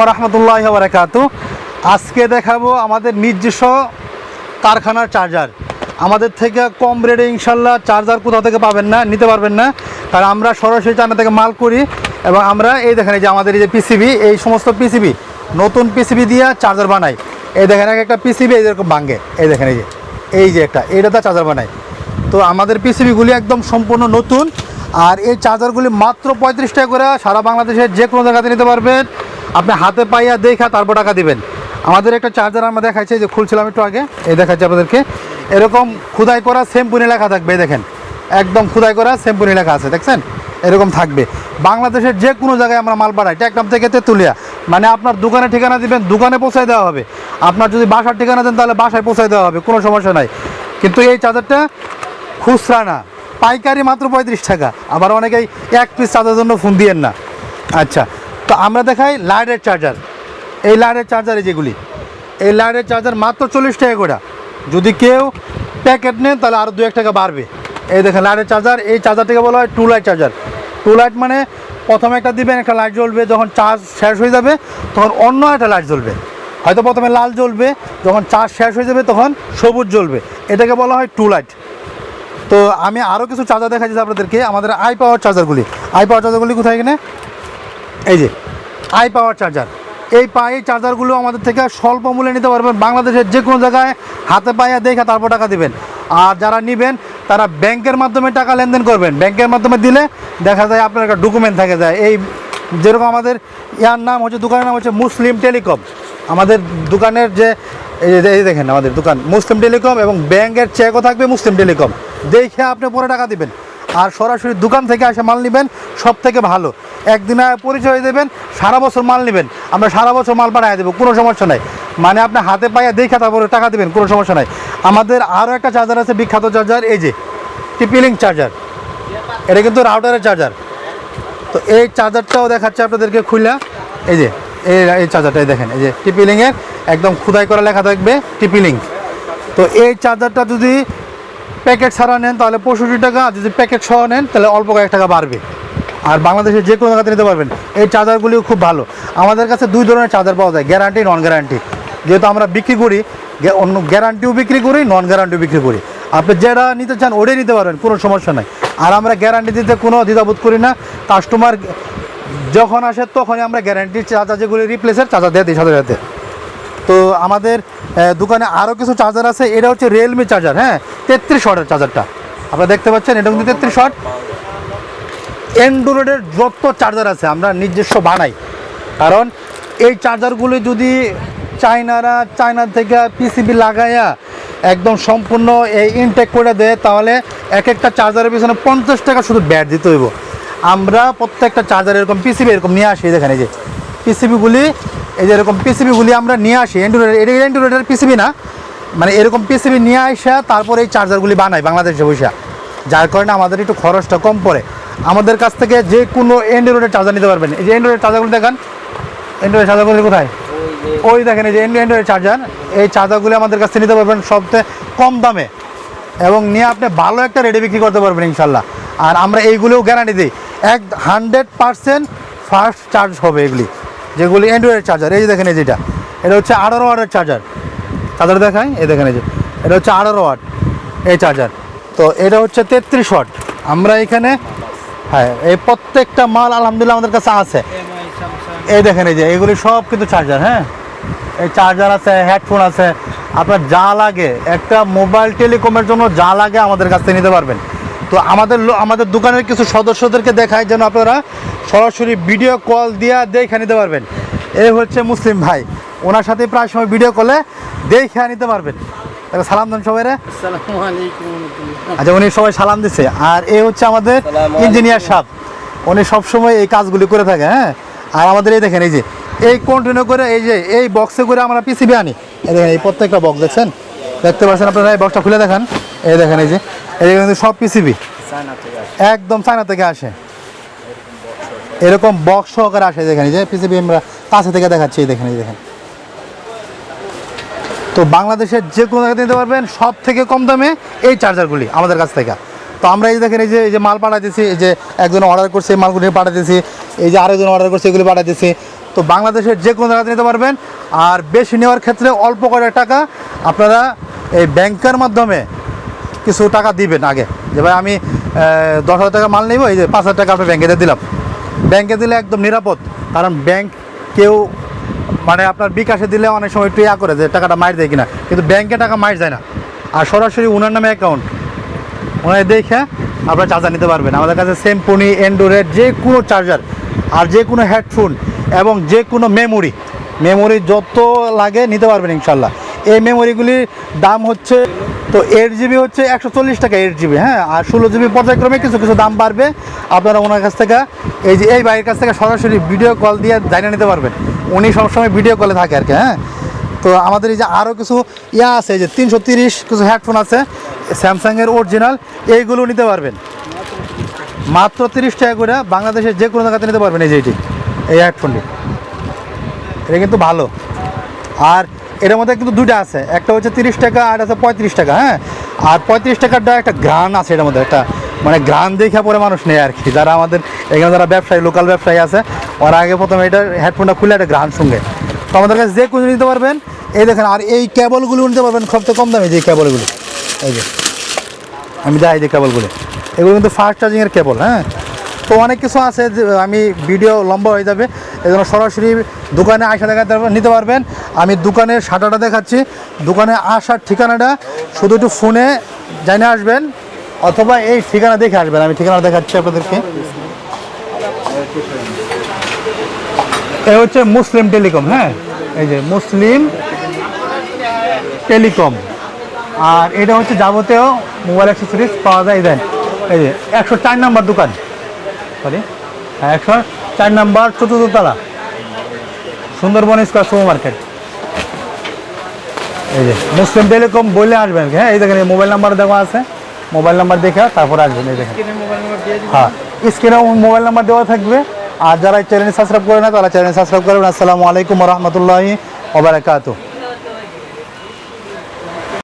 রহমতুল্লাহ বারাকাতু আজকে দেখাবো আমাদের নিজস্ব কারখানার চার্জার আমাদের থেকে কম রেটে ইনশাল্লাহ চার্জার কোথাও থেকে পাবেন না, নিতে পারবেন না। কারণ আমরা সরাসরি চায়না থেকে মাল করি এবং আমরা এই দেখেন যে আমাদের এই যে পিসিবি এই সমস্ত পিসিবি নতুন পিসিবি দিয়ে চার্জার বানাই। এই দেখেন এক একটা পিসিবি এই যেরকম ভাঙ্গে এই দেখেন এই যে এই যে একটা এইটা চার্জার বানাই। তো আমাদের পিসিবিগুলি একদম সম্পূর্ণ নতুন। আর এই চার্জারগুলি মাত্র পঁয়ত্রিশ টাকা করে সারা বাংলাদেশের যে কোনো জায়গাতে নিতে পারবেন। আপনি হাতে পাইয়া দেখা তারপর টাকা দিবেন। আমাদের একটা চার্জার আমরা দেখাচ্ছি যে খুলছিলাম একটু আগে, এই দেখাচ্ছি আপনাদেরকে। এরকম খুদাই করা সেম্পুনি লেখা থাকবে দেখেন। একদম খুদাই করা সেম্পুনি লেখা আছে, দেখছেন? এরকম থাকবে। বাংলাদেশের যে কোনো জায়গায় আমরা মাল পাঠাই টেকনাম থেকে তেঁতুলিয়া। মানে আপনার দোকানে ঠিকানা দিবেন, দোকানে পৌঁছায় দেওয়া হবে। আপনার যদি বাসার ঠিকানা দেন, তাহলে বাসায় পৌঁছায় দেওয়া হবে, কোনো সমস্যা নাই। কিন্তু এই চার্জারটা খুচরা না, পাইকারি মাত্র পঁয়ত্রিশ টাকা। আবার অনেকেই এক পিস চার্জার জন্য ফোন দিয়েন না। আচ্ছা তো আমরা দেখাই লাইটের চার্জার। এই লাইটের চার্জার এই যেগুলি। এই লাইটের চার্জার মাত্র চল্লিশ টাকা করে। যদি কেউ প্যাকেট নেন তাহলে আরও দু এক টাকা বাড়বে। এই দেখেন লাইটের চার্জার, এই চার্জারটাকে বলা হয় two light charger. Two light মানে প্রথমে একটা দিবেন, একটা লাইট জ্বলবে, যখন চার্জ শেষ হয়ে যাবে, তখন অন্য একটা লাইট জ্বলবে। হয়তো প্রথমে লাল জ্বলবে, যখন চার্জ শেষ হয়ে যাবে, তখন সবুজ জ্বলবে। এটাকে বলা হয় টু লাইট। তো আমি আরও কিছু চার্জার দেখাচ্ছি আপনাদেরকে, আমাদের আই পাওয়ার চার্জারগুলি। আই পাওয়ার চার্জারগুলি কোথায় এখানে? এই যে। আই পাওয়ার চার্জার এই পা এই চার্জারগুলো আমাদের থেকে স্বল্প মূল্যে নিতে পারবেন। বাংলাদেশের যে কোনো জায়গায় হাতে পায়ে দেখে তারপর টাকা দিবেন। আর যারা নেবেন, তারা ব্যাংকের মাধ্যমে টাকা লেনদেন করবেন। ব্যাংকের মাধ্যমে দিলে দেখা যায় আপনার একটা ডকুমেন্ট থাকে যায়। এই যেরকম আমাদের ইয়ার নাম হচ্ছে, দোকানের নাম হচ্ছে মুসলিম টেলিকম। আমাদের দোকানের যে, এই দেখেন আমাদের দোকান। মুসলিম টেলিকম এবং ব্যাংকের চেকও থাকবে মুসলিম টেলিকম। দেখে আপনি পরে টাকা দিবেন। আর সরাসরি দোকান থেকে আসে মাল নেবেন সব থেকে ভালো। একদিনে পরিচয় দেবেন, সারা বছর মাল নেবেন। আমরা সারা বছর মাল পাঠিয়ে দেবো, কোনো সমস্যা নাই। মানে আপনি হাতে পাইয়া দেখে তারপরে টাকা দেবেন, কোনো সমস্যা নাই। আমাদের আরও একটা চার্জার আছে, বিখ্যাত চার্জার এই যে, টিপিলিং চার্জার এটা কিন্তু রাউটারের চার্জার তো এই চার্জারটাও দেখাচ্ছে আপনাদেরকে খুললা এই যে, এই এই চার্জারটাই দেখেন, এই যে টিপিলিংয়ের একদম খুদাই করা লেখা থাকবে টিপিলিং। তো এই চার্জারটা যদি প্যাকেট ছাড়া নেন, তাহলে পঁয়ষট্টি টাকা যদি প্যাকেট সহ নেন, তাহলে অল্প কয়েক টাকা বাড়বে। আর বাংলাদেশের যে কোনো জায়গাতে নিতে পারবেন। এই চার্জারগুলিও খুব ভালো। আমাদের কাছে দুই ধরনের চার্জার পাওয়া যায়, গ্যারান্টি নন গ্যারান্টি যেহেতু আমরা বিক্রি করি অন্য গ্যারান্টিও বিক্রি করি নন গ্যারান্টিও বিক্রি করি। আপনি যেটা নিতে চান, ওটাই নিতে পারবেন, কোনো সমস্যা নাই। আর আমরা গ্যারান্টি দিতে কোনো দ্বিধাবোধ করি না। কাস্টমার যখন আসে, তখনই আমরা গ্যারান্টির চার্জার যেগুলি রিপ্লেসের চার্জার দিয়ে দিই সাথে সাথে। তো আমাদের দোকানে আরও কিছু চার্জার আছে, এটা হচ্ছে রিয়েলমি চার্জার হ্যাঁ? তেত্রিশ শটের চার্জারটা আপনারা দেখতে পাচ্ছেন, এটা কিন্তু তেত্রিশ শট অ্যান্ড্রয়েডের যত চার্জার আছে, আমরা নিজস্ব বানাই। কারণ এই চার্জারগুলি যদি চায়নারা, চায়না থেকে পিসিবি লাগাইয়া একদম সম্পূর্ণ এই ইনটেক করে দেয়, তাহলে এক একটা চার্জারের পিছনে পঞ্চাশ টাকা শুধু ব্যাট দিতে হইব। আমরা প্রত্যেকটা চার্জার এরকম পিসিবি এরকম নিয়ে আসি এই যে। পিসিবিগুলি এই যে এরকম পিসিবিগুলি আমরা নিয়ে আসি অ্যান্ড্রয়েড এটা পিসিবি না? মানে এরকম পিসিবি নিয়ে আসা, তারপরে এই চার্জারগুলি বানাই বাংলাদেশে বসে। যার কারণে আমাদের একটু খরচটা কম পড়ে। আমাদের কাছ থেকে যে কোনো অ্যান্ড্রয়েডের চার্জার নিতে পারবেন। এই যে অ্যান্ড্রয়েডের চার্জারগুলো দেখান। অ্যান্ড্রয়েড চার্জারগুলি কোথায়? ওই দেখেন, এই যে অ্যান্ড্রয়েড চার্জার এই চার্জারগুলি আমাদের কাছ থেকে নিতে পারবেন সবচেয়ে কম দামে। এবং নিয়ে আপনি ভালো একটা রেডি বিক্রি করতে পারবেন ইনশাল্লাহ। আর আমরা এইগুলোও গ্যারান্টি দিই। এক হান্ড্রেড পারসেন্ট ফার্স্ট চার্জ হবে এগুলি। যেগুলি অ্যান্ড্রয়েড চার্জার এই যে দেখেন এই যেটা, এটা হচ্ছে আঠারো ওয়াটের চার্জার চার্জার দেখাই, এই দেখেন এই যে, এটা হচ্ছে আঠারো ওয়াট এই চার্জার তো এটা হচ্ছে তেত্রিশ ওয়াট আমরা এখানে হ্যাঁ এই প্রত্যেকটা মাল আলহামদুলিল্লাহ আমাদের কাছে আছে। এই দেখেন এই যে, এগুলি সব কিন্তু চার্জার হ্যাঁ? এই চার্জার আছে হেডফোন আছে। আপনার যা লাগে, একটা মোবাইল টেলিকমের জন্য যা লাগে আমাদের কাছ থেকে নিতে পারবেন। তো আমাদের আমাদের দোকানের কিছু সদস্যদেরকে দেখায় যেন আপনারা সরাসরি ভিডিও কল দিয়ে দেখে নিতে পারবেন। এই হচ্ছে মুসলিম ভাই। ওনার সাথে প্রায় সময় ভিডিও কলে দেখে নিতে পারবেন। তাহলে সালাম দেন সবাই রে আচ্ছা উনি সবাই সালাম দিচ্ছে আর এ হচ্ছে আমাদের ইঞ্জিনিয়ার সাহেব। উনি সবসময় এই কাজগুলি করে থাকে হ্যাঁ? আর আমাদের এই দেখেন এই যে এই কন্টিনিউ করে এই যে এই বক্সে করে আমরা পিসিবি আনি। এই দেখেন এই প্রত্যেকটা বক্স দেখছেন? দেখতে পাচ্ছেন আপনারা? এই বক্সটা খুলে দেখান। এই দেখেন এই যে এই যে কিন্তু সব পিসিবি একদম চায়না থেকে আসে। এরকম বক্স সহকারে আসে দেখেন যে পিসিবি আমরা কাছে থেকে দেখাচ্ছি এই দেখেন এই দেখেন। তো বাংলাদেশের যে কোনো জায়গাতে নিতে পারবেন সব থেকে কম দামে এই চার্জারগুলি আমাদের কাছ থেকে। তো আমরা এই যে দেখেন এই যে এই যে মাল পাঠাইতেছি এই যে একজন অর্ডার করছে এই মালগুলি পাঠাইতেছি এই যে আরেকজন অর্ডার করছে এগুলি পাঠাইতেছি। তো বাংলাদেশের যে কোনো জায়গাতে নিতে পারবেন। আর বেশি নেওয়ার ক্ষেত্রে অল্প কয়েক টাকা আপনারা এই ব্যাংকের মাধ্যমে কিছু টাকা দিবেন আগে। যে ভাই আমি দশ হাজার টাকা মাল নিব, এই যে পাঁচ হাজার টাকা আপনি ব্যাংকে দিলাম। ব্যাংকে দিলে একদম নিরাপদ, কারণ ব্যাংক কেউ মানে আপনার বিকাশে দিলে অনেক সময় একটু ইয়া করে যে টাকাটা মার দেয় কিনা। কিন্তু ব্যাংকে টাকা মার যায় না। আর সরাসরি ওনার নামে অ্যাকাউন্ট ওনার দেখে আপনারা চার্জার নিতে পারবেন। আমাদের কাছে সেমপুনি এন্ডোরের যে কোনো চার্জার আর যে কোনো হেডফোন এবং যে কোনো মেমোরি মেমোরি যত লাগে নিতে পারবেন ইনশাল্লাহ। এই মেমোরিগুলির দাম হচ্ছে, তো এইট জিবি হচ্ছে একশো চল্লিশ টাকা এইট জিবি হ্যাঁ? আর ষোলো জিবি পর্যায়ক্রমে কিছু কিছু দাম বাড়বে। আপনারা ওনার কাছ থেকে, এই যে, এই বাইরের কাছ থেকে সরাসরি ভিডিও কল দিয়ে জানিয়ে নিতে পারবেন। উনি সবসময় ভিডিও কলে থাকে আর কি হ্যাঁ? তো আমাদের এই যে আরও কিছু ইয়া আছে যে তিনশো তিরিশ কিছু হেডফোন আছে স্যামসাংয়ের অরিজিনাল এইগুলো নিতে পারবেন। মাত্র তিরিশ টাকা করে বাংলাদেশের যে কোনো জায়গাতে নিতে পারবেন এই যে এটি, এই হেডফোনটি এটা কিন্তু ভালো। আর এটার মধ্যে কিন্তু দুটো আছে। একটা হচ্ছে তিরিশ টাকা, আর আছে পঁয়ত্রিশ টাকা হ্যাঁ? আর পঁয়ত্রিশ টাকারটা একটা গ্রান আছে এটার মধ্যে, একটা মানে গ্রান দেখে পরে মানুষ নেয় আর কি। যারা আমাদের এখানে যারা ব্যবসায়ী, লোকাল ব্যবসায়ী আছে, ওরা আগে প্রথমে এটা হেডফোনটা খুলে একটা গ্রান সঙ্গে তো আমাদের কাছে যে কোনো নিতে পারবেন। এই দেখেন, আর এই কেবলগুলো নিতে পারবেন সবচেয়ে কম দামে, যে কেবলগুলো এই যে, আমি দেখাই যে কেবলগুলো এগুলো কিন্তু ফাস্ট চার্জিংয়ের কেবল হ্যাঁ? তো অনেক কিছু আছে যে, আমি ভিডিও লম্বা হয়ে যাবে এই জন্য সরাসরি দোকানে আসা দেখাতে নিতে পারবেন। আমি দোকানের সাটাটা দেখাচ্ছি। দোকানে আসার ঠিকানাটা শুধু একটু ফোনে জানিয়ে আসবেন, অথবা এই ঠিকানা দেখে আসবেন। আমি ঠিকানা দেখাচ্ছি আপনাদেরকে। এ হচ্ছে মুসলিম টেলিকম হ্যাঁ? এই যে মুসলিম টেলিকম। আর এটা হচ্ছে যাবতীয় মোবাইল অ্যাক্সেসরিজ পাওয়া যায় দেন। এই যে একশো চার নাম্বার দোকান। সরি হ্যাঁ একশো চার নাম্বার চতুর্থ তলা সুন্দরবন স্কোয়ার সুপার মার্কেট এই যে মুসলিম টেলিকম বলে আসবেন। হ্যাঁ এই দেখেন এই মোবাইল নাম্বার দেওয়া আছে। মোবাইল নাম্বার দেখে তারপর আসবেন এই দেখেন। মোবাইল নাম্বার দিয়ে দিন হ্যাঁ স্ক্রিনে মোবাইল নাম্বার দেওয়া থাকবে। আর যারা চ্যানেল সাবস্ক্রাইব করে না তারা চ্যানেল সাবস্ক্রাইব করবেন আসসালামু আলাইকুম রহমতুল্লাহি ওবরাকাতু